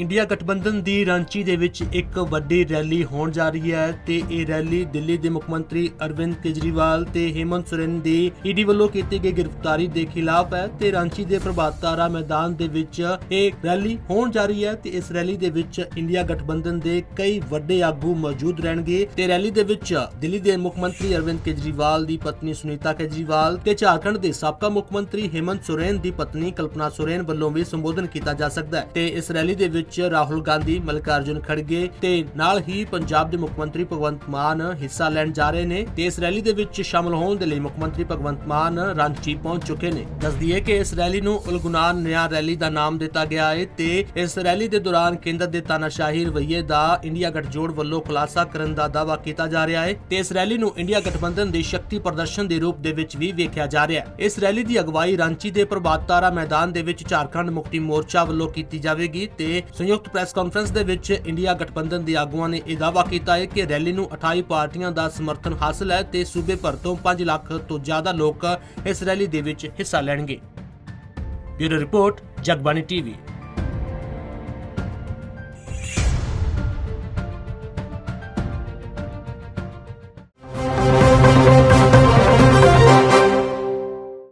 India ਗਠਬੰਧਨ ਦੀ ਰਾਂਚੀ ਦੇ ਵਿੱਚ ਇੱਕ ਵੱਡੀ ਰੈਲੀ ਹੋਣ ਜਾ ਰਹੀ ਹੈ ਤੇ ਇਹ ਰੈਲੀ ਦਿੱਲੀ ਦੇ ਮੁੱਖ ਮੰਤਰੀ ਅਰਵਿੰਦ ਕੇਜਰੀਵਾਲ ਤੇ ਹੇਮੰਤ ਸੋਰੇਨ ਦੀ ਈਡੀ ਵੱਲੋਂ ਕੀਤੀ ਗਈ ਗ੍ਰਿਫਤਾਰੀ ਦੇ ਖਿਲਾਫ ਹੈ ਤੇ ਰਾਂਚੀ ਦੇ ਪ੍ਰਭਾਤ ਤਾਰਾ ਮੈਦਾਨ ਦੇ ਵਿੱਚ ਇਹ ਰੈਲੀ ਹੋਣ ਜਾ ਰਹੀ ਹੈ ਤੇ ਇਸ ਰੈਲੀ ਦੇ ਵਿੱਚ ਇੰਡੀਆ ਗਠਬੰਧਨ ਦੇ ਕਈ ਵੱਡੇ ਆਗੂ ਮੌਜੂਦ ਰਹਿਣਗੇ ਤੇ ਰੈਲੀ ਦੇ ਵਿੱਚ ਦਿੱਲੀ ਦੇ ਮੁੱਖ ਮੰਤਰੀ ਅਰਵਿੰਦ ਕੇਜਰੀਵਾਲ ਦੀ ਪਤਨੀ ਸੁਨੀਤਾ ਕੇਜਰੀਵਾਲ ਤੇ ਝਾਰਖੰਡ ਦੇ ਸਾਬਕਾ ਮੁੱਖ ਮੰਤਰੀ ਹੇਮੰਤ ਸੋਰੇਨ ਦੀ ਪਤਨੀ ਕਲਪਨਾ ਸੋਰੇਨ ਵੱਲੋਂ ਵੀ ਸੰਬੋਧਨ ਕੀਤਾ ਜਾ ਸਕਦਾ ਹੈ ਤੇ ਇਸ ਰੈਲੀ ਦੇ ਵਿੱਚ ਰਾਹੁਲ ਗਾਂਧੀ, ਮਲਕਾਰਜੁਨ ਖੜਗੇ ਤੇ ਨਾਲ ਹੀ ਪੰਜਾਬ ਦੇ ਮੁੱਖ ਮੰਤਰੀ ਭਗਵੰਤ ਮਾਨ ਹਿੱਸਾ ਲੈਣ ਜਾ ਰਹੇ ਨੇ। ਤੇ ਇਸ ਰੈਲੀ ਦੇ ਵਿੱਚ ਸ਼ਾਮਲ ਹੋਣ ਦੇ ਲਈ ਮੁੱਖ ਮੰਤਰੀ ਭਗਵੰਤ ਮਾਨ ਰਾਂਚੀ ਪਹੁੰਚ ਚੁੱਕੇ ਨੇ। ਦੱਸ ਦਈਏ ਕਿ ਇਸ ਰੈਲੀ ਨੂੰ ਉਲਗੁਨਾਨ ਨਿਆ ਰੈਲੀ ਦਾ ਨਾਮ ਦਿੱਤਾ ਗਿਆ ਹੈ ਤੇ ਇਸ ਰੈਲੀ ਦੇ ਦੌਰਾਨ ਕੇਂਦਰ ਦੇ ਤਾਨਾਸ਼ਾਹੀ ਰਵੱਈਏ ਦਾ ਇੰਡੀਆ ਗੱਠਜੋੜ ਵੱਲੋਂ ਖੁਲਾਸਾ ਕਰਨ ਦਾ ਦਾਅਵਾ ਕੀਤਾ ਜਾ ਰਿਹਾ ਹੈ ਤੇ ਇਸ ਰੈਲੀ ਨੂੰ ਇੰਡੀਆ ਗਠਬੰਧਨ ਦੇ ਸ਼ਕਤੀ ਪ੍ਰਦਰਸ਼ਨ ਦੇ ਰੂਪ ਦੇ ਵਿੱਚ ਵੀ ਵੇਖਿਆ ਜਾ ਰਿਹਾ ਹੈ। ਇਸ ਰੈਲੀ ਦੀ ਅਗਵਾਈ ਰਾਂਚੀ ਦੇ ਪ੍ਰਭਾਤ ਤਾਰਾ ਮੈਦਾਨ ਦੇ ਵਿੱਚ ਝਾਰਖੰਡ ਮੁਕਤੀ ਮੋਰਚਾ ਵੱਲੋਂ ਕੀਤੀ ਜਾਵੇਗੀ ਤੇ ਸੰਯੁਕਤ ਪ੍ਰੈਸ ਕਾਨਫਰੰਸ ਦੇ ਵਿੱਚ ਇੰਡੀਆ ਗਠਬੰਧਨ ਦੇ ਆਗੂਆਂ ਨੇ ਇਹ ਦਾਅਵਾ ਕੀਤਾ ਹੈ ਕਿ ਰੈਲੀ ਨੂੰ 28 ਪਾਰਟੀਆਂ ਦਾ ਸਮਰਥਨ ਹਾਸਲ ਹੈ ਤੇ ਸੂਬੇ ਭਰ ਤੋਂ 5 ਲੱਖ ਤੋਂ ਜ਼ਿਆਦਾ ਲੋਕ ਇਸ ਰੈਲੀ ਦੇ ਵਿੱਚ ਹਿੱਸਾ ਲੈਣਗੇ। Bureau report, Jagbani TV.